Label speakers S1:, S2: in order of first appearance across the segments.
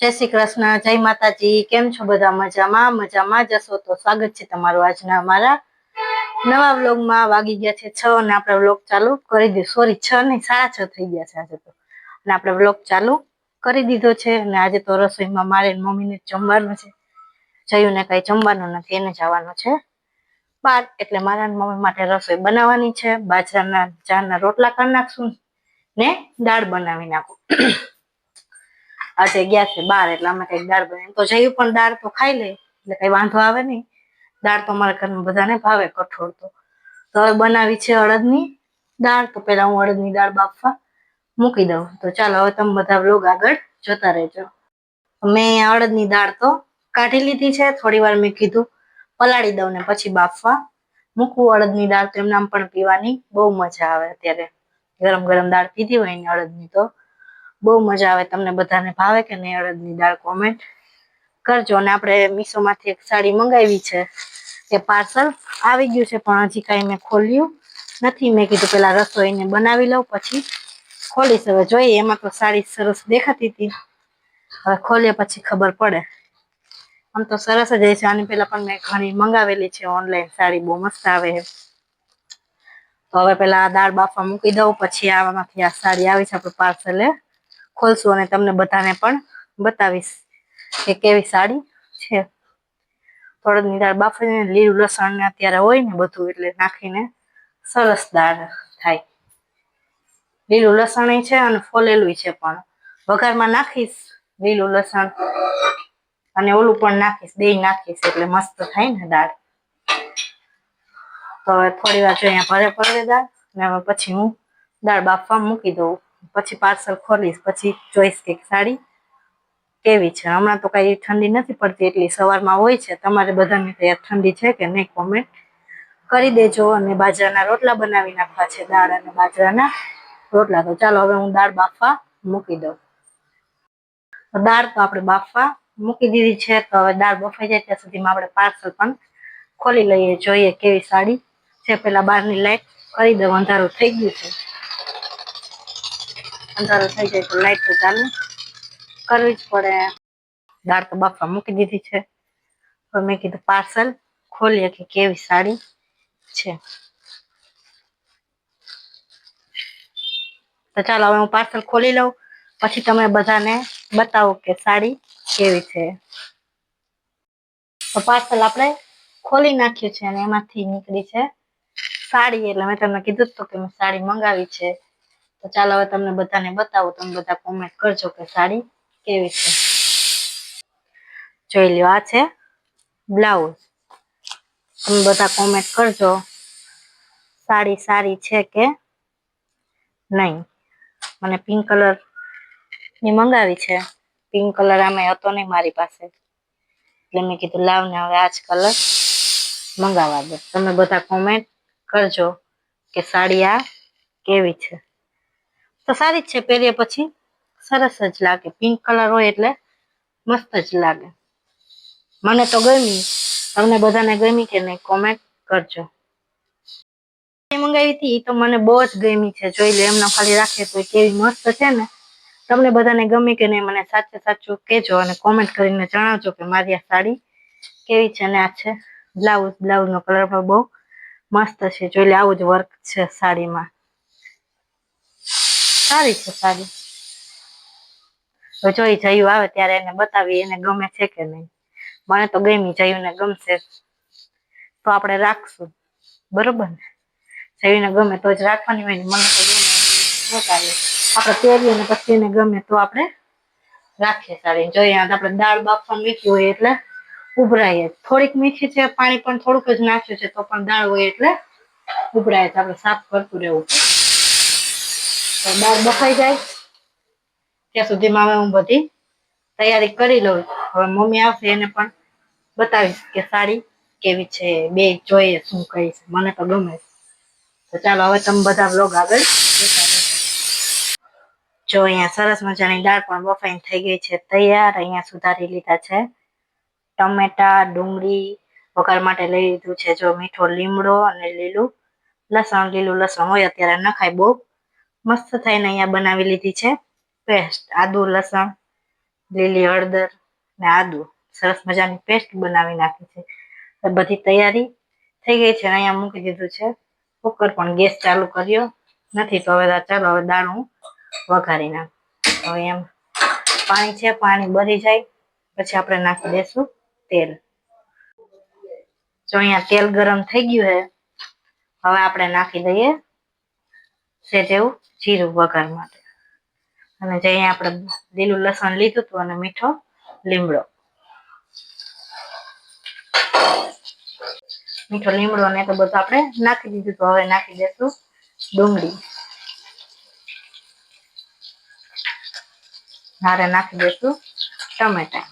S1: જય શ્રી કૃષ્ણ, જય માતાજી, કેમ છો બધા મજામાં? મજામાં જશો તો સ્વાગત છે તમારું આજના અમારા નવા વ્લોગમાં. વાગી ગયા છે છ અને આપણે વ્લોગ ચાલુ કરી દીધું. સોરી છ નહીં, સાડા છ થઈ ગયા છે આજે તો. અને આપણે વ્લોગ ચાલુ કરી દીધો છે અને આજે તો રસોઈમાં મારે મમ્મીને જમવાનું છે. જયુને કઈ જમવાનું નથી, એને જવાનું છે. બાર, એટલે મારા મમ્મી માટે રસોઈ બનાવવાની છે. બાજરાના ચાના રોટલા કરી નાખશું ને દાળ બનાવી નાખું. આજે ગયા છે બાર, એટલે અમે કંઈક દાળ બનાવી તો જયું પણ દાળ તો ખાઈ લે એટલે કઈ વાંધો આવે નહીં. દાળ તો અમારા ઘરમાં બધાને ભાવે કઠોળ તો. તો હવે બનાવી છે અડદની દાળ, તો પેલા હું અડદની દાળ બાફવા મૂકી દઉં. તો ચાલો હવે તમે બધા લોગ આગળ જોતા રહેજો. મેં અડદની દાળ તો કાઢી લીધી છે, થોડી વાર મેં કીધું પલાળી દઉં ને પછી બાફવા મૂકવું અડદની દાળ તો એમનામ પણ પીવાની બહુ મજા આવે અત્યારે. ગરમ ગરમ દાળ પીધી હોય ને અડદની તો. બહુ મજા આવે તમને બધાને ભાવે કે નહીં, અડદની દાળ કોમેન્ટ કરજો. અને આપણે મીશોમાંથી એક સાડી મંગાવી છે, એ પાર્સલ. આવી ગયું છે, પણ હજી કાંઈ મેં ખોલ્યું નથી. મેં કીધું પેલા રસોઈને બનાવી લઉં, પછી ખોલીશ. હવે જોઈએ, એમાં તો સાડી સરસ દેખાતી હતી. હવે ખોલીએ પછી ખબર પડે. આમ તો સરસ જ છે. આની પેલા પણ મેં ઘણી મંગાવેલી છે. ઓનલાઈન સાડી બહુ મસ્ત આવે તો હવે પેલા દાળ બાફા મૂકી દઉં. પછી આમાંથી આ સાડી આવી છે, આપણે પાર્સલે. ખોલશું અને તમને બધાને પણ બતાવીશ કે કેવી સાડી છે. થોડીની દાળ બાફીને લીલું લસણ ને અત્યારે હોય ને બધું એટલે નાખીને સરસ દાળ થાય. લીલું લસણ છે અને ફોલેલું છે પણ. વઘારમાં નાખીશ લીલું લસણ અને ઓલું પણ નાખીશ બે નાખીશ એટલે મસ્ત થાય ને દાળ. તો થોડી વાર જો અહીંયા ભરે પડે દાળ ને પછી હું દાળ બાફવા મૂકી દઉં. પછી પાર્સલ ખોલીશ, પછી જોઈશ કે સાડી. કેવી છે? હમણાં તો કઈ ઠંડી નથી પડતી, એટલી સવારમાં હોય છે. તમારે બધાને ત્યાં ઠંડી છે કે નહીં, કોમેન્ટ કરી દેજો. અને બાજરાના રોટલા બનાવી નાખવા છે, દાળ અને બાજરાના રોટલા. તો ચાલો, હવે હું દાળ બાફવા મૂકી દઉં. દાળ તો આપણે બાફવા મૂકી દીધી છે, તો હવે દાળ બફાઈ જાય ત્યાં સુધીમાં આપણે પાર્સલ પણ ખોલી લઈએ, જોઈએ કેવી સાડી છે. પેલા બહારની લાઈટ કરી દઉં, અંધારું થઈ ગયું છે. અંધારું થઈ જાય તો લાઈટ તો ચાલુ. કરવી જ પડે. દાળ તો બાફવા મૂકી દીધી છે. હવે મેં કીધું પાર્સલ ખોલીએ કે કેવી સાડી છે. તો ચાલો હવે હું પાર્સલ ખોલી લઉં. પછી તમે બધાને બતાવો કે સાડી કેવી છે. તો પાર્સલ આપણે ખોલી નાખ્યું છે અને એમાંથી નીકળી છે સાડી. એટલે મેં તમને કીધું તો કે મેં સાડી મંગાવી છે. તો ચાલો હવે તમને બધાને બતાવો. તમે બધા કોમેન્ટ કરજો કે સાડી કેવી છે. જોઈ લ્યો, આ છે બ્લાઉઝ. તમે બધા કોમેન્ટ કરજો, સાડી સારી છે કે નહીં? મને પિંક કલરની મંગાવી છે. પિંક કલર આમે હતો નહીં મારી પાસે. એટલે મેં કીધું, લાવને હવે આ જ કલર મંગાવવા દે. તમે બધા કોમેન્ટ કરજો કે સાડી આ કેવી છે. તો સારી જ છે પહેરીએ પછી. સરસ જ લાગે. પિંક કલર હોય એટલે મસ્ત જ લાગે. મને તો ગમી. તમને બધાને ગમી કે નહીં કોમેન્ટ કરજો. મંગાવી હતી તો મને બહુ જ ગમી છે. જોઈ લે, એમના ખાલી રાખીએ તો કેવી મસ્ત છે ને. તમને બધાને ગમી કે નહીં, મને સાચે સાચું કહેજો અને કોમેન્ટ કરીને જણાવજો કે મારી આ સાડી કેવી છે ને આ છે. બ્લાઉઝ, બ્લાઉઝનો કલર પણ બહુ મસ્ત છે. જોઈ લે, આવું જ વર્ક છે સાડીમાં. સારી છે સાડી તો જોઈ જયું આવે ત્યારે એને બતાવી એને ગમે છે કે નહીં. મને તો ગમી જયુંને ગમશે. તો આપણે રાખશું. બરોબર ને? જયુંને ગમે તો જ રાખવાની હોય ને મને તો ગમે. ન આપણે પહેરીએ ને પછી એને ગમે તો આપણે રાખીએ સારી. જોઈએ આપણે દાળ બાફવા મીઠી હોય એટલે ઉભરાઈએ. થોડીક મીઠી છે, પાણી પણ થોડુંક જ નાખ્યું છે, તો પણ દાળ હોય એટલે ઉભરાય છે. આપણે સાફ કરતું રહેવું. દાળ બફાઈ જાય. ત્યાં સુધીમાં હવે હું બધી તૈયારી કરી લઉં. હવે મમ્મી આવશે એને પણ બતાવીશ કે સાડી કેવી છે, બે જોઈએ શું કહીશ મને તો ગમે તો ચાલો, હવે તમે બધા બ્લોગ આગળ જો અહીંયા સરસ મજાની દાળ પણ બફાઈને થઈ ગઈ છે તૈયાર. અહીંયા સુધારી લીધા છે. ટમેટા, ડુંગળી વઘાર માટે લઈ લીધું છે. જો મીઠો લીમડો અને લીલું લસણ લીલું લસણ હોય, અત્યારે નખાય બહુ. મસ્ત થઈને અહીંયા બનાવી લીધી છે. પેસ્ટ, આદુ, લસણ, લીલી હળદર ને આદુ. સરસ મજાની પેસ્ટ બનાવી નાખી છે. બધી તૈયારી થઈ ગઈ છે અહીંયા મૂકી દીધું છે. કુકર પણ ગેસ ચાલુ કર્યો. નથી તો હવે ચાલો હવે હું વઘારી નાખ. હવે એમ પાણી છે, પાણી બળી જાય. પછી આપણે નાખી દઈશું તેલ. જો અહીંયા તેલ ગરમ થઈ ગયું છે. હવે આપણે નાખી દઈએ. સેજ એવું જીરું વઘાર માટે. અને જે અહીંયા આપણે લીલું લસણ લીધું હતું અને મીઠો લીમડો. મીઠો લીમડો ને તો બધું આપણે નાખી દીધું તો હવે નાખી દેશું ડુંગળી. હારે નાખી દેશું ટમેટા.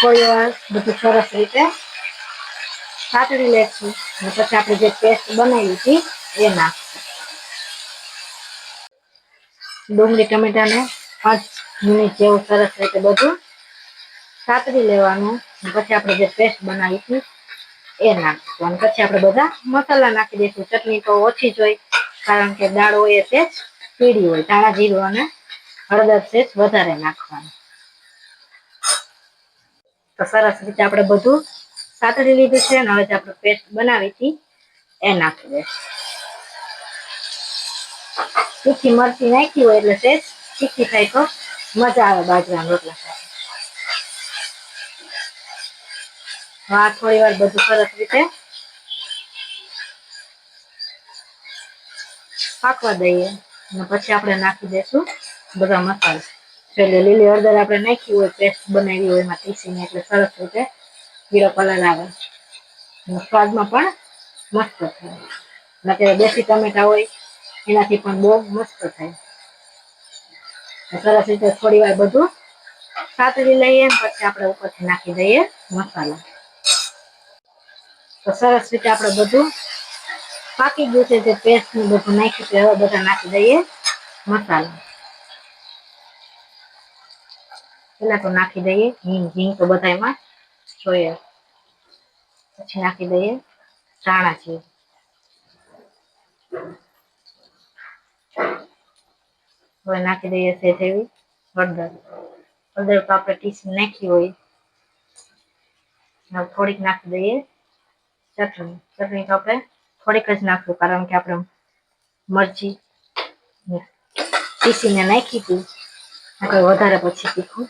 S1: કોઈ વાર બધું સરસ રીતે સાતડી લેશું. પછી આપણે જે પેસ્ટ બનાવી હતી એ નાખશું ડુંગળી ટમેટાને પાંચ મિનિટ જેવું સરસ રીતે બધું સાતરી લેવાનું. પછી આપણે જે પેસ્ટ બનાવી હતી, એ નાખશું. અને પછી આપણે બધા મસાલા નાખી દઈશું. ચટણી તો ઓછી જ હોય, કારણ કે દાળ હોય એ જ પીળી હોય. ધાણા જીરું અને હળદર છે વધારે નાખવાનું. તો સરસ રીતે આપણે બધું સાતડી લીધું છે અને હવે જે આપણે પેસ્ટ બનાવી હતી. એ નાખી દઈશું. તીખી મરચી નાખી હોય એટલે સેજ તીખી થાય તો મજા આવે બાજરાના રોટલા સાથે. આ થોડી વાર બધું સરસ રીતે પાકવા દઈએ અને પછી આપણે નાખી દઈશું બધા મસાલા. એટલે લીલી હળદર આપણે નાખી હોય, પેસ્ટ બનાવી હોય એમાં પીસીને એટલે સરસ રીતે પીળો કલર આવે. સ્વાદમાં પણ મસ્ત થાય. અને દેશી ટમેટા હોય, એનાથી પણ બહુ મસ્ત થાય. સરસ રીતે થોડી વાર બધું સાતરી લઈએ પછી આપણે ઉપરથી નાખી દઈએ મસાલા. તો સરસ રીતે આપણે બધું પાકી ગયું છે જે પેસ્ટ ને બધું નાખ્યું છે, હવે બધા નાખી દઈએ મસાલા. પેલા તો નાખી દઈએ, હિંગ હિંગ તો બધા એમાં જોઈએ. પછી નાખી દઈએ. ચાણા છે. હવે નાખી દઈએ છે એવી. હળદર. હળદર તો આપણે ટીસી નાખી હોય. થોડીક નાખી દઈએ. ચટણી. ચટણી તો આપણે થોડીક જ નાખશું કારણ કે આપણે મરચી પીસીને નાખી હતી. આપણે વધારે પછી તીખું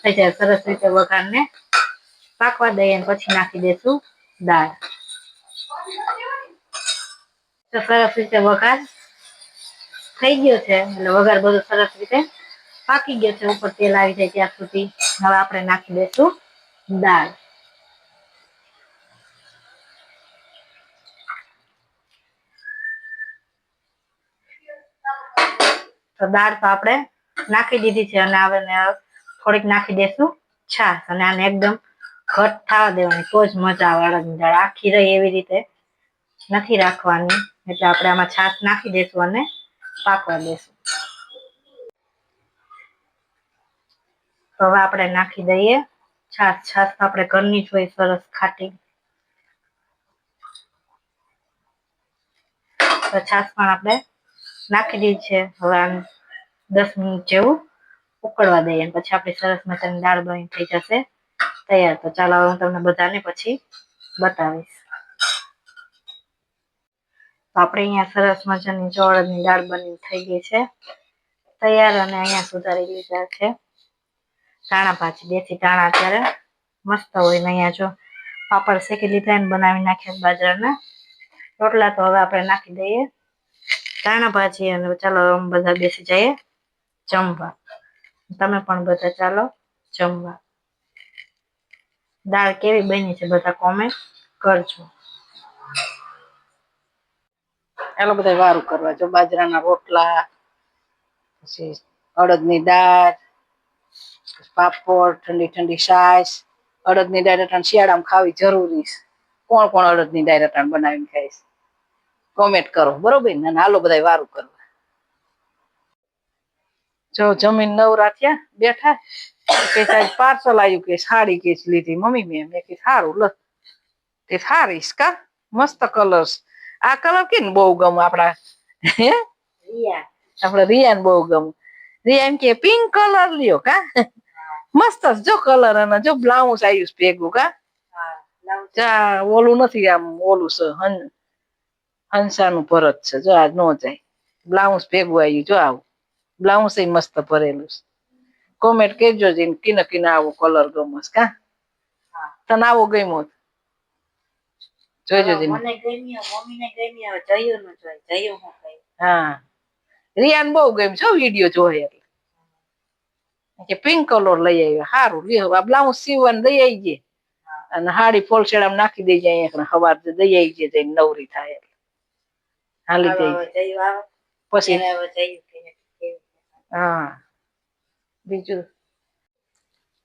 S1: થઈ જાય. સરસ રીતે વઘારને પાકવા દઈએ અને પછી નાખી દઈશું દાળ. તો સરસ રીતે વઘાર થઈ ગયો છે. એટલે વઘાર બધું સરસ રીતે પાકી ગયો છે. ઉપર તેલ આવી જાય ત્યાં સુધી. હવે આપણે નાખી દઈશું દાળ. તો દાળ તો આપણે નાખી દીધી છે અને હવે થોડીક નાખી દઈશું છાશ. અને આને એકદમ ઘટ થવા દેવાની તો જ મજા આવે અડદની આખી રહી એવી રીતે નથી રાખવાની. એટલે આપણે આમાં છાશ નાખી દઈશું અને પાકવા દેશું. તો હવે આપણે નાખી દઈએ છાશ. છાશ આપણે ઘરની જ હોય, સરસ ખાટી. તો છાશ પણ આપણે નાખી દીધી છે. હવે આમ દસ મિનિટ જેવું ઉકળવા દઈએ પછી આપણી સરસ મજાની દાળ બની થઈ જશે. તૈયાર. તો ચાલો હવે હું તમને બધાને પછી બતાવીશ. તો આપણે અહીંયા સરસ મજાની ચોળદની દાળ બની થઈ ગઈ છે. તૈયાર અને અહીંયા સુધારી લીધા છે. ટાણા ભાજી, દેશી ટાણા અત્યારે મસ્ત હોય ને અહીંયા જો પાપડ શેકી લીધા અને બનાવી નાખ્યા બાજરાના. રોટલા તો હવે આપણે નાખી દઈએ. ટાણા ભાજી અને ચાલો બધા બેસી જઈએ. જમવા. તમે પણ બધા ચાલો જમવા. દાળ કેવી બની છે બધા કોમેન્ટ કરજો.
S2: ચાલો બધા વારું કરવા જો બાજરાના રોટલા, પછી અડદની દાળ પાપડ, ઠંડી ઠંડી છાશ, અડદની દાળ અટાણ શિયાળામાં ખાવી જરૂરી છે. કોણ કોણ અડદની દાળ અટાણ બનાવીને ખાઈશ કોમેન્ટ કરો, બરોબર? ને હાલો બધા વારું કરવા. જો જમીન નવરા થયા, બેઠા? કે સાહેબ પાર્સલ આવ્યું કે સાડી કે લીધી. મમ્મી મેં મેં કીધું સારું લ. તે સારીશ કા? મસ્ત કલર્સ આ કલર કે ને બહુ ગમ આપડા હે?
S1: રિયાન
S2: આપડે રિયાને બહુ ગમ. રિયા એમ કે પિંક કલર લ્યો કા? મસ્ત જો કલર અને જો બ્લાઉઝ આવ્યું ભેગું કા? જા ઓલું નથી આમ ઓલું છે હન હંસાનું ભરત છે જો આ નો જાય. બ્લાઉઝ ભેગું આવ્યું જો આવું. બ્લાઉઝ મસ્ત ભરેલું છે કોમેન્ટ કેજો જઈને કિને કિને આવો કલર ગમસ કા? તને આવો ગમ્યો તો? જોઈજો જઈને
S1: મને ગમી ગમી જયું હું કઈ.
S2: હા. રિયાન બહુ ગમ્યું છો વીડિયો જોયે એટલે. કે પિંક કલર લઈ આવ્યો. સારું લ્યો આ બ્લાઉઝ સીવન દઈ આવીજે. અને હાડી ફોલ શેડામાં નાખી દઈ જાય અહીંયા હવાર દઈ આવીજે જઈને નવરી થાય એટલે. હાલી જાય. પછી? હા. બીજું?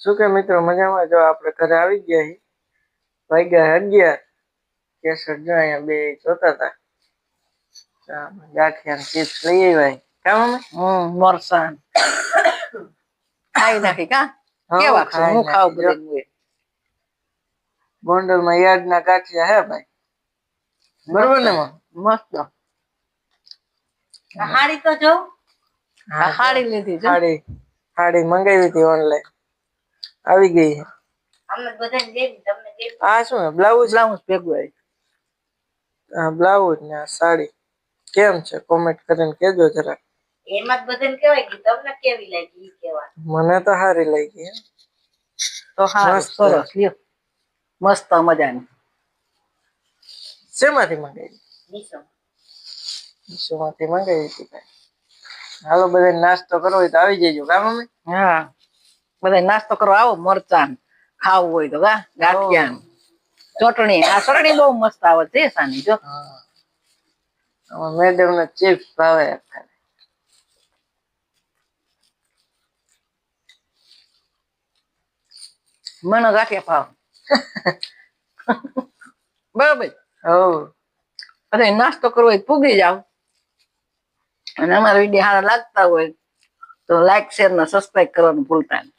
S3: શું કે મિત્રો મજામાં? જો આપણે ઘરે આવી ગયા ભાઈ વાગ્યા અગિયાર. કેસર જો અહીંયા બે જોતા હતા. ગાંઠિયા ચિપ્સ લઈ આવ્યા કામ અમે
S2: હમ મોરસાન. ખાઈ નાખી કા? કેવા છે? હું ખાવ
S3: ગાંઠિયા ભાઈ? બરોબર ને
S2: મસ્ત.
S1: હાડી તો જો.
S2: હાડી લીધી છે
S3: સાડી મંગાવી હતી ઓનલાઈન આવી ગઈ. આ શું બ્લાઉઝ?
S2: બ્લાઉઝ ભેગું હા
S3: બ્લાઉઝ ને આ સાડી. કેમ છે? કોમેન્ટ કરીને કેજો જરા
S1: એમાં જ બધાને કહેવાય કે તમને કેવી લાગી ઈ
S3: મને તો સારી લાગી. હે.
S2: તો હા સરસ લ્યો. મસ્ત મજાની.
S3: શેમાંથી મંગાવી? મીશોમાંથી મંગાવી હતી ભાઈ. હાલો બધા નાસ્તો કરવો હોય તો આવી જજો કા મમ્મી?
S2: હા. બધા નાસ્તો કરવા આવો મરચાં ખાવું હોય તો કા? ગાંઠિયા ચટણી આ ચટણી બહુ મસ્ત આવે છે સાની જો.
S3: મેડમ ને ચિપ્સ ભાવે
S2: મને ગાંઠિયા ભાવ. બરોબર.
S3: હો
S2: અરે નાસ્તો કરવો હોય પૂગી જાવ અને અમારા વીડિયો સારા લાગતા હોય તો લાઈક શેર ને સબસ્ક્રાઈબ કરવાનું ભૂલતા નહીં.